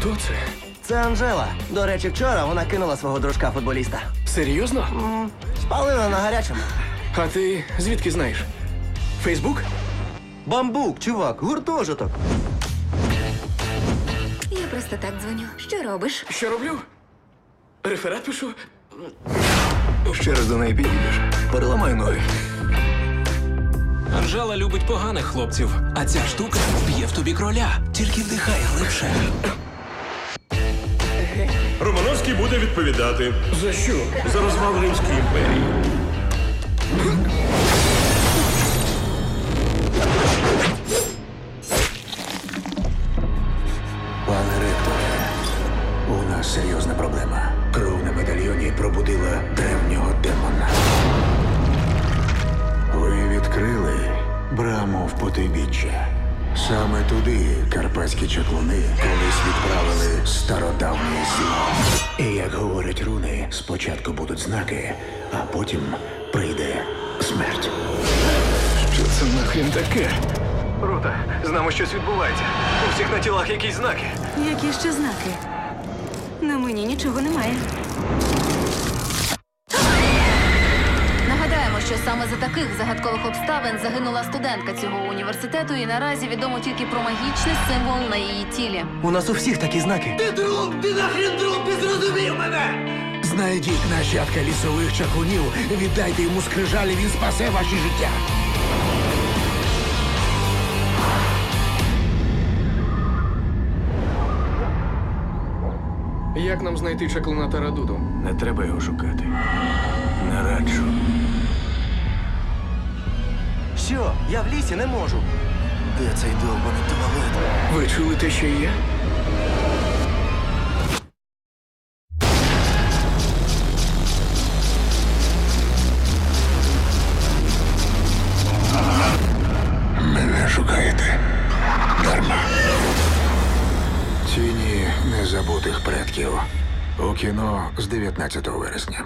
Хто це? Це Анжела. До речі, вчора вона кинула свого дружка футболіста. Серйозно? Спалила на гарячому. А ти звідки знаєш? Фейсбук? Бамбук, чувак, гуртожиток. Я просто так дзвоню. Що робиш? Що роблю? Реферат пишу? Ще раз до неї підійдеш. Переламай ноги. Анжела любить поганих хлопців, а ця штука вб'є в тобі кроля. Тільки вдихай глибше. Романовський буде відповідати За що? за розвал Римської імперії. Пане ректоре, у нас серйозна проблема. Кров на медальйоні пробудила древнього демона. Саме туди карпатські чаклуни колись відправили стародавнє зло. І як говорять руни, спочатку будуть знаки, а потім прийде смерть. Що це нахрін таке? Рута, з нами щось відбувається. У всіх на тілах якісь знаки. Які ще знаки? На мені нічого немає. Що саме за таких загадкових обставин загинула студентка цього університету, і наразі відомо тільки про магічний символ на її тілі. У нас у всіх такі знаки. Знайдіть нащадка лісових чаклунів, віддайте йому скрижалі, він спасе ваші життя. Як нам знайти чаклуна Тарадуду? Не треба його шукати. Не раджу. Що? Я в лісі не можу. Де цей довбаний туалет? Ви чули те, що я? Мене шукаєте. Дарма. Тіні незабутих предків. У кіно з 19 вересня.